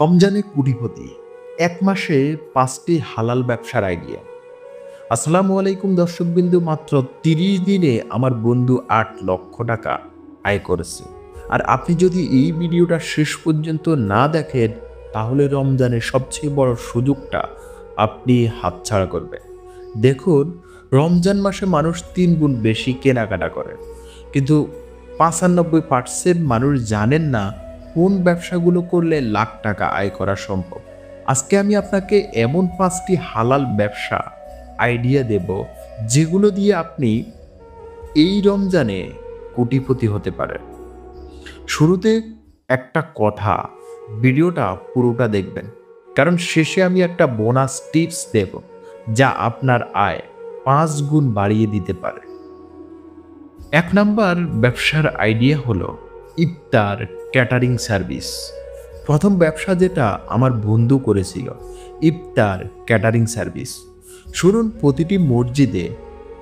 রমজানে কুটিপতি এক মাসে পাঁচটি হালাল ব্যবসার আইডিয়া আসসালামু আলাইকুম দর্শকবিন্দু, মাত্র তিরিশ দিনে আমার বন্ধু আট লক্ষ টাকা আয় করেছে। আর আপনি যদি এই ভিডিওটা শেষ পর্যন্ত না দেখেন, তাহলে রমজানের সবচেয়ে বড় সুযোগটা আপনি হাতছাড়া করবেন। দেখুন, রমজান মাসে মানুষ তিন গুণ বেশি কেনাকাটা করে। কিন্তু পাঁচানব্বই পার্সেন্ট মানুষ জানেন না কোন ব্যবসাগুলো করলে লাখ টাকা আয় করা সম্ভব? আজকে আমি আপনাকে এমন পাঁচটি হালাল ব্যবসা আইডিয়া দেব, যেগুলো দিয়ে আপনি এই রমজানে কোটিপতি হতে পারেন। শুরুতে একটা কথা, ভিডিওটা পুরোটা দেখবেন। কারণ শেষে আমি একটা বোনাস টিপস দেব, যা আপনার আয় পাঁচ গুণ বাড়িয়ে দিতে পারে। এক নাম্বার ব্যবসার আইডিয়া হলো ইফতার ক্যাটারিং সার্ভিস। প্রথম ব্যবসা যেটা আমার বন্ধু করেছিল, ইফতার ক্যাটারিং সার্ভিস। শুনুন, প্রতিটি মসজিদে,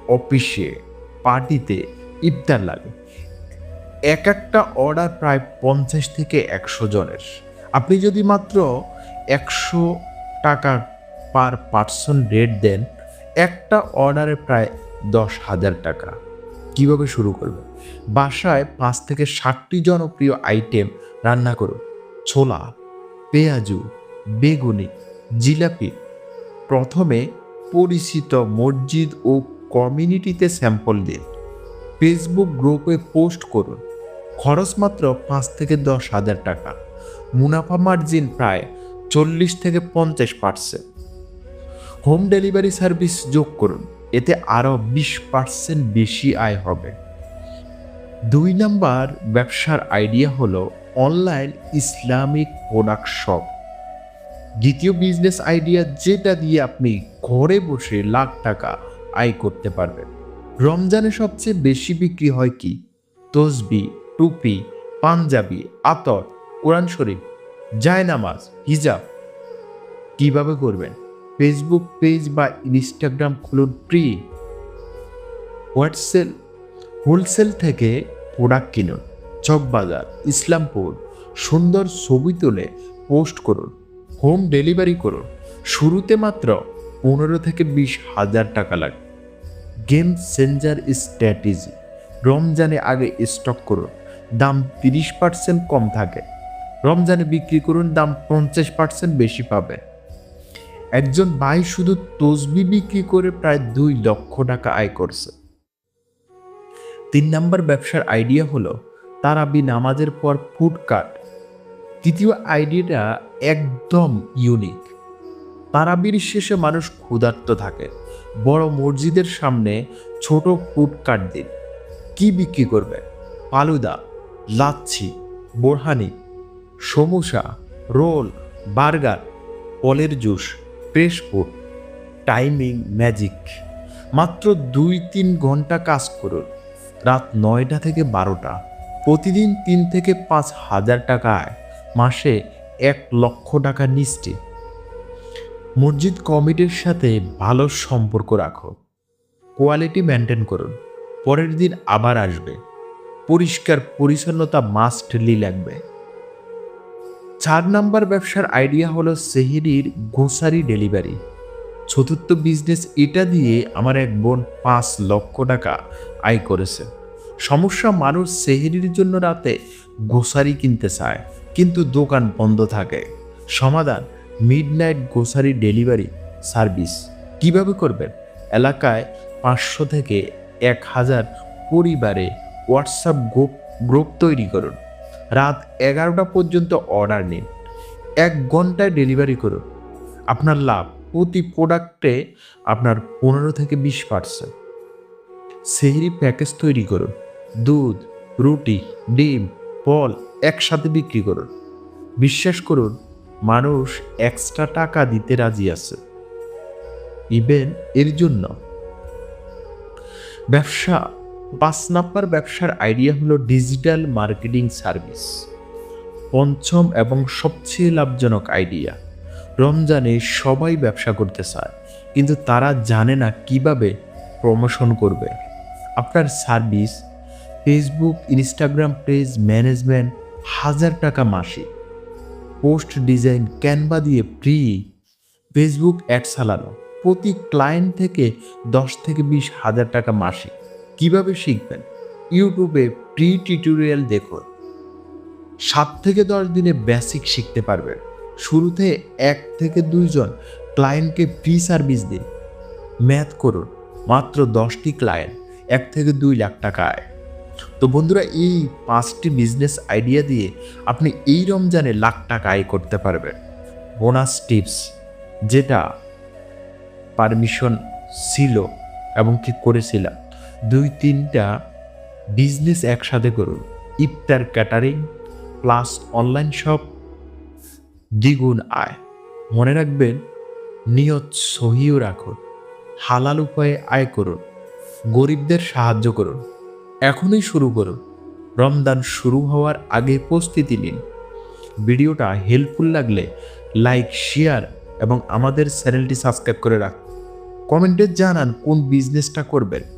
অফিসে, পার্টিতে ইফতার লাগে। এক একটা অর্ডার প্রায় পঞ্চাশ থেকে একশো জনের। আপনি যদি মাত্র একশো টাকা পার পার্সন রেট দেন, একটা অর্ডারে প্রায় দশ হাজার টাকা। কীভাবে শুরু করবে? বাসায় পাঁচ থেকে ষাটটি জনপ্রিয় আইটেম রান্না করুন। ছোলা, পেঁয়াজু, বেগুনি, জিলাপি। প্রথমে পরিচিত মসজিদ ও কমিউনিটিতে স্যাম্পল দিন। ফেসবুক গ্রুপে পোস্ট করুন। খরচ মাত্র পাঁচ থেকে দশ হাজার টাকা। মুনাফা মার্জিন প্রায় চল্লিশ থেকে পঞ্চাশ পার্সেন্ট হোম ডেলিভারি সার্ভিস যোগ করুন। এতে আরও বিশ পার্সেন্ট বেশি আয় হবে। দুই নাম্বার ব্যবসার আইডিয়া হলো অনলাইন ইসলামিক প্রোডাক্ট শপ। দ্বিতীয় বিজনেস আইডিয়া যেটা দিয়ে আপনি ঘরে বসে লাখ টাকা আয় করতে পারবেন। রমজানে সবচেয়ে বেশি বিক্রি হয় কি? তসবি, টুপি, পাঞ্জাবি, আতর, কোরআন শরীফ, জায়নামাজ, হিজাব। কীভাবে করবেন? ফেসবুক পেজ বা ইনস্টাগ্রাম খুলুন প্রি হোয়াটসেল হোলসেল থেকে প্রোডাক্ট কিনুন। চকবাজার, ইসলামপুর, সুন্দর ছবি তুলে পোস্ট করুন। হোম ডেলিভারি করুন। শুরুতে মাত্র পনেরো থেকে বিশ হাজার টাকা লাগে। গেম চেঞ্জার স্ট্র্যাটেজি রমজানে আগে স্টক করুন। দাম তিরিশ পার্সেন্ট কম থাকে। রমজানে বিক্রি করুন, দাম পঞ্চাশ পার্সেন্ট বেশি পাবেন। একজন ভাই শুধু তসবি বিক্রি করে প্রায় দুই লক্ষ টাকা আয় করছে। তিন নাম্বার ব্যবসার আইডিয়া হলো তারাবি নামাজের পর ফুড কার্ট। তৃতীয় আইডিয়াটা একদম ইউনিক। তারাবির শেষে মানুষ ক্ষুধার্ত থাকে। বড় মসজিদের সামনে ছোট ফুড কার্ট দিন। কি বিক্রি করবে? ফালুদা, লাচ্ছি, বোরহানি, সমোসা, রোল, বার্গার, পলের juice fresh food timing magic মাত্র দুই তিন ঘণ্টা কাজ করুন। রাত নয়টা থেকে বারোটা। প্রতিদিন তিন থেকে পাঁচ হাজার টাকায় মাসে এক লক্ষ টাকা নিশ্চিত। মসজিদ কমিটির সাথে ভালো সম্পর্ক রাখো। কোয়ালিটি মেনটেন করুন। পরের দিন আবার আসবে। পরিষ্কার পরিচ্ছন্নতা মাস্টলি লাগবে। চার নাম্বার ব্যবসার আইডিয়া হলো সেহেরির গোসারি ডেলিভারি। চতুর্থ বিজনেস এটা দিয়ে আমার এক বোন পাঁচ লক্ষ টাকা আয় করেছে। সমস্যা মানুষ সেহেরির জন্য রাতে গোসারি কিনতে চায়, কিন্তু দোকান বন্ধ থাকে। সমাধান, মিডনাইট গোসারি ডেলিভারি সার্ভিস। কীভাবে করবেন? এলাকায় পাঁচশো থেকে এক হাজার পরিবারে হোয়াটসঅ্যাপ গ্রুপ গ্রুপ তৈরি করুন। রাত এগারোটা পর্যন্ত অর্ডার নিন। এক ঘন্টায় ডেলিভারি করুন। আপনার লাভ প্রতি প্রোডাক্টে আপনার পনেরো থেকে বিশ পার্সেন্ট সেহরি প্যাকেজ তৈরি করুন। দুধ, রুটি, ডিম, ফল একসাথে বিক্রি করুন। বিশ্বাস করুন, মানুষ এক্সট্রা টাকা দিতে রাজি আছে। ইভেন এর জন্য। ব্যবসা পাঁচ নাম্বার ব্যবসার আইডিয়া হলো ডিজিটাল মার্কেটিং সার্ভিস। পঞ্চম এবং সবচেয়ে লাভজনক আইডিয়া, রমজানে সবাই ব্যবসা করতে চায়, কিন্তু তারা জানে না কীভাবে প্রমোশন করবে। আপনার service, Facebook, Instagram page management, হাজার টাকা মাসে পোস্ট ডিজাইন ক্যানভা দিয়ে ফ্রি, ফেসবুক অ্যাড চালানো। প্রতি ক্লায়েন্ট থেকে দশ থেকে বিশ হাজার টাকা মাসিক। কীভাবে শিখবেন? ইউটিউবে প্রি টিউটোরিয়াল দেখুন। সাত থেকে দশ দিনে বেসিক শিখতে পারবেন। শুরুতে এক থেকে দুইজন ক্লায়েন্টকে ফ্রি সার্ভিস দিন। ম্যাথ করুন, মাত্র দশটি ক্লায়েন্ট এক থেকে দুই লাখ টাকা আয়। তো বন্ধুরা, এই পাঁচটি বিজনেস আইডিয়া দিয়ে আপনি এই রমজানে লাখ টাকা আয় করতে পারবেন। বোনাস টিপস যেটা পারমিশন ছিল এবং কি করেছিলাম। দুই তিনটা বিজনেস একসাথে করুন। ইফতার ক্যাটারিং প্লাস অনলাইন শপ দ্বিগুণ আয়। মনে রাখবেন, নিয়ত সহিও রাখুন। হালাল উপায়ে আয় করুন। গরিবদের সাহায্য করুন। এখনই শুরু করুন। রমদান শুরু হওয়ার আগে প্রস্তুতি নিন। ভিডিওটা হেল্পফুল লাগলে লাইক শেয়ার এবং আমাদের চ্যানেলটি সাবস্ক্রাইব করে রাখুন। কমেন্টে জানান কোন বিজনেসটা করবেন।